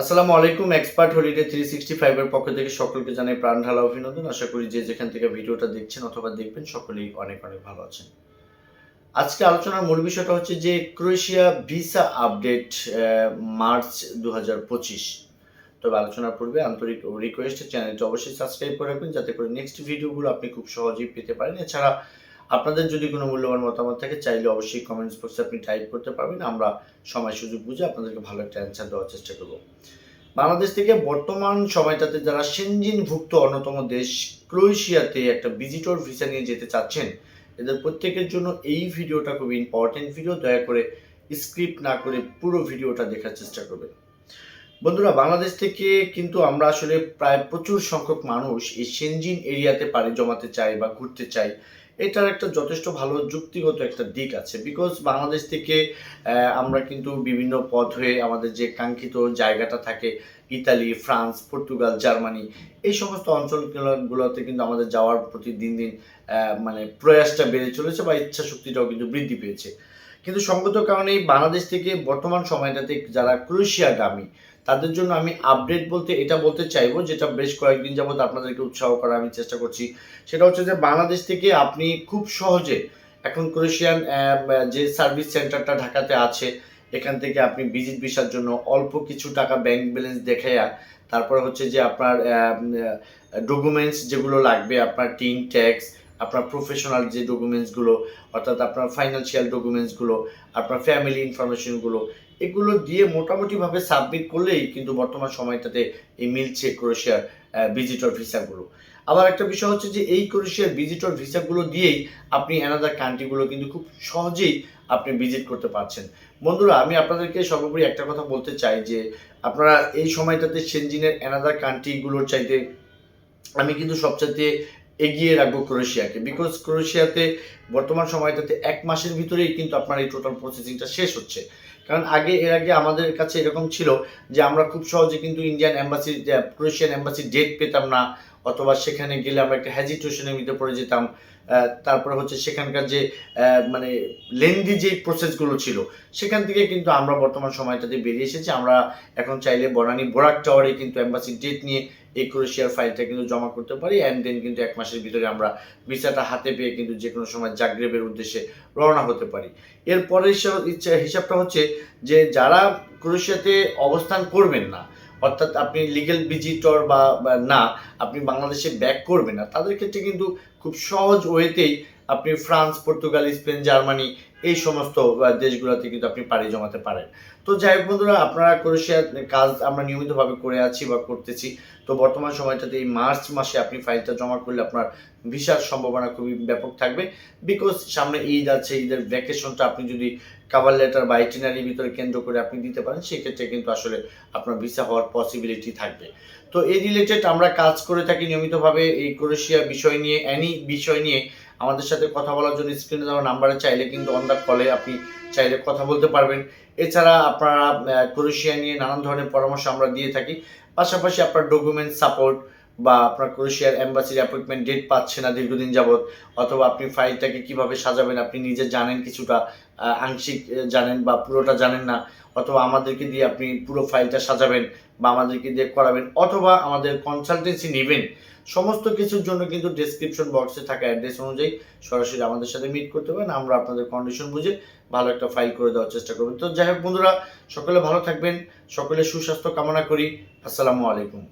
আসসালামু আলাইকুম expert holiday three sixty ফাইভের পক্ষ থেকে সকলকে জানাই প্রাণ ঢালা অভিনন্দন। আশা করি যে যেখান থেকে ভিডিওটা দেখছেন অথবা দেখবেন, সকলেই অনেক অনেক ভালো আছেন। আজকে আলোচনার মূল বিষয়টা হচ্ছে যে ক্রোয়েশিয়া ভিসা আপডেট মার্চ দু হাজার পঁচিশ। তবে আলোচনার পূর্বে আন্তরিক রিকোয়েস্ট চ্যানেলটি অবশ্যই সাবস্ক্রাইব করে রাখবেন, যাতে করে নেক্সট ভিডিওগুলো আপনি খুব সহজেই পেতে পারেন। এছাড়া আপনাদের যদি কোনো মূল্যবান মতামত থাকে, চাইলে অবশ্যই কমেন্টস বক্সে আপনি টাইপ করতে পারবেন। আমরা সময় সুযোগ বুঝে আপনাদেরকে ভালো একটা অ্যান্সার দেওয়ার চেষ্টা করব। বাংলাদেশ থেকে বর্তমান সময়টাতে যারা সেনজিনভুক্ত অন্যতম দেশ, ক্রোয়েশিয়াতে একটা ভিজিটর ভিসা নিয়ে যেতে চাচ্ছেন, এদের প্রত্যেকের জন্য এই ভিডিওটা খুব ইম্পর্টেন্ট ভিডিও দয়া করে স্ক্রিপ্ট না করে পুরো ভিডিওটা দেখার চেষ্টা করবেন। বন্ধুরা, বাংলাদেশ থেকে কিন্তু আমরা আসলে প্রায় প্রচুর সংখ্যক মানুষ এই সেনজিন এরিয়াতে পাড়ি জমাতে চাই বা ঘুরতে চাই। এটার একটা যথেষ্ট ভালো যুক্তিগত একটা দিক আছে। বিকজ বাংলাদেশ থেকে আমরা কিন্তু বিভিন্ন পথ হয়ে আমাদের যে কাঙ্ক্ষিত জায়গাটা থাকে, ইতালি, ফ্রান্স, পর্তুগাল, জার্মানি, এই সমস্ত অঞ্চলগুলোতে কিন্তু আমাদের যাওয়ার প্রতি দিন দিন মানে প্রয়াসটা বেড়ে চলেছে বা ইচ্ছা শক্তিটাও কিন্তু বৃদ্ধি পেয়েছে। কিন্তু সঙ্গত কারণে বাংলাদেশ থেকে বর্তমান সময়টাতে যারা ক্রোয়েশিয়াগামী তাদের জন্য আমি আপডেট বলতে এটা বলতে চাইব, যেটা বেশ কয়েকদিন যাবত আপনাদেরকে উৎসাহ করার আমি চেষ্টা করছি। সেটা হচ্ছে যে বাংলাদেশ থেকে আপনি খুব সহজে এখন ক্রোয়েশিয়ান যে সার্ভিস সেন্টারটা ঢাকাতে আছে, এখান থেকে আপনি ভিজিট ভিসার জন্য অল্প কিছু টাকা ব্যাংক ব্যালেন্স দেখাইয়া তারপরে হচ্ছে যে আপনার ডকুমেন্টস যেগুলো লাগবে, আপনার টিন ট্যাক্স আপনার প্রফেশনাল যে ডকুমেন্টসগুলো অর্থাৎ আপনার ফাইন্যান্সিয়াল ডকুমেন্টসগুলো আপনার ফ্যামিলি ইনফরমেশনগুলো এগুলো দিয়ে মোটামুটিভাবে সাবমিট করলেই কিন্তু বর্তমান সময়টাতে এই মিলছে ক্রোয়েশিয়ার ভিজিটর ভিসাগুলো আবার একটা বিষয় হচ্ছে যে এই ক্রোয়েশিয়ার ভিজিটর ভিসাগুলো দিয়েই আপনি অ্যানাদার কান্ট্রিগুলো কিন্তু খুব সহজেই আপনি ভিজিট করতে পারছেন। বন্ধুরা, আমি আপনাদেরকে সর্বোপরি একটা কথা বলতে চাই যে আপনারা এই সময়টাতে সেনজিনের অ্যানাদার কান্ট্রিগুলোর চাইতে আমি কিন্তু সবচাইতে এগিয়ে রাখব ক্রোয়েশিয়াকে। বিকজ ক্রোয়েশিয়াতে বর্তমান সময়টাতে এক মাসের ভিতরেই কিন্তু আপনার এই টোটাল প্রসেসিংটা শেষ হচ্ছে। কারণ আগে, এর আগে আমাদের কাছে এরকম ছিল যে আমরা খুব সহজে কিন্তু Indian embassy Croatian embassy date পেতাম না অথবা সেখানে গেলে আমরা একটা হ্যাজিটেশনের ভিতরে পড়ে যেতাম তারপরে হচ্ছে সেখানকার যে মানে লেন্দি যে প্রসেসগুলো ছিল, সেখান থেকে কিন্তু আমরা বর্তমান সময়টাতে বেরিয়ে এসেছি। আমরা এখন চাইলে বনানী বোরাক টাওয়ারে কিন্তু অ্যাম্বাসি ডেট নিয়ে এই ক্রোয়েশিয়ার ফাইলটা কিন্তু জমা করতে পারি অ্যান্ড দেন কিন্তু এক মাসের ভিতরে আমরা ভিসাটা হাতে পেয়ে কিন্তু যে কোনো সময় জাগ্রেবের উদ্দেশ্যে রওনা হতে পারি। এরপরে ইচ্ছা হিসাবটা হচ্ছে যে যারা ক্রোয়েশিয়াতে অবস্থান করবেন না অর্থাৎ আপনি লিগেল ভিজিটর বা না, আপনি বাংলাদেশে ব্যাক করবেন না। তাদের ক্ষেত্রে কিন্তু খুব সহজ ওয়েতেই আপনি ফ্রান্স, পর্তুগাল, স্পেন, জার্মানি এই সমস্ত দেশগুলোতে কিন্তু আপনি পাড়ি জমাতে পারেন। তো যাই হোক বন্ধুরা, আপনারা ক্রোয়েশিয়ার কাজ আমরা নিয়মিতভাবে করে আছি বা করতেছি। তো বর্তমান সময়টাতে এই মার্চ মাসে আপনি ফাইলটা জমা করলে আপনার ভিসার সম্ভাবনা খুবই ব্যাপক থাকবে। বিকজ সামনে ঈদ আছে, ঈদের ভ্যাকেশনটা আপনি যদি কাভার লেটার বা আইটিনারির ভিতরে কেন্দ্র করে আপনি দিতে পারেন, সেক্ষেত্রে কিন্তু আসলে আপনার ভিসা হওয়ার পসিবিলিটি থাকবে। তো এই রিলেটেড আমরা কাজ করে থাকি নিয়মিতভাবে এই ক্রোয়েশিয়া বিষয় নিয়ে অ্যানি বিষয় নিয়ে। আমাদের সাথে কথা বলার জন্য স্ক্রিনে দেওয়া নাম্বারে চাইলে কিন্তু অন দ্য কলে আপনি চাইলে কথা বলতে পারবেন। এছাড়া আপনারা ক্রোশিয়া নিয়ে নানান ধরনের পরামর্শ আমরা দিয়ে থাকি। পাশাপাশি আপনার ডকুমেন্ট সাপোর্ট বা আপনার ক্রোয়েশিয়ার অ্যাম্বাসির অ্যাপয়েন্টমেন্ট ডেট পাচ্ছে না দীর্ঘদিন যাবত অথবা আপনি ফাইলটাকে কীভাবে সাজাবেন, আপনি নিজে জানেন কিছুটা আংশিক জানেন বা পুরোটা জানেন না, অথবা আমাদেরকে দিয়ে আপনি পুরো ফাইলটা সাজাবেন বা আমাদেরকে দিয়ে করাবেন, অথবা আমাদের কনসালটেন্সি নেবেন। সমস্ত কিছুর জন্য কিন্তু ডেসক্রিপশন বক্সে থাকা অ্যাড্রেস অনুযায়ী সরাসরি আমাদের সাথে মিট করতে পারেন, আমরা আপনাদের কন্ডিশন বুঝে ভালো একটা ফাইল করে দেওয়ার চেষ্টা করবেন তো যাই হোক বন্ধুরা, সকলে ভালো থাকবেন, সকলে সুস্বাস্থ্য কামনা করি, আসসালামু আলাইকুম।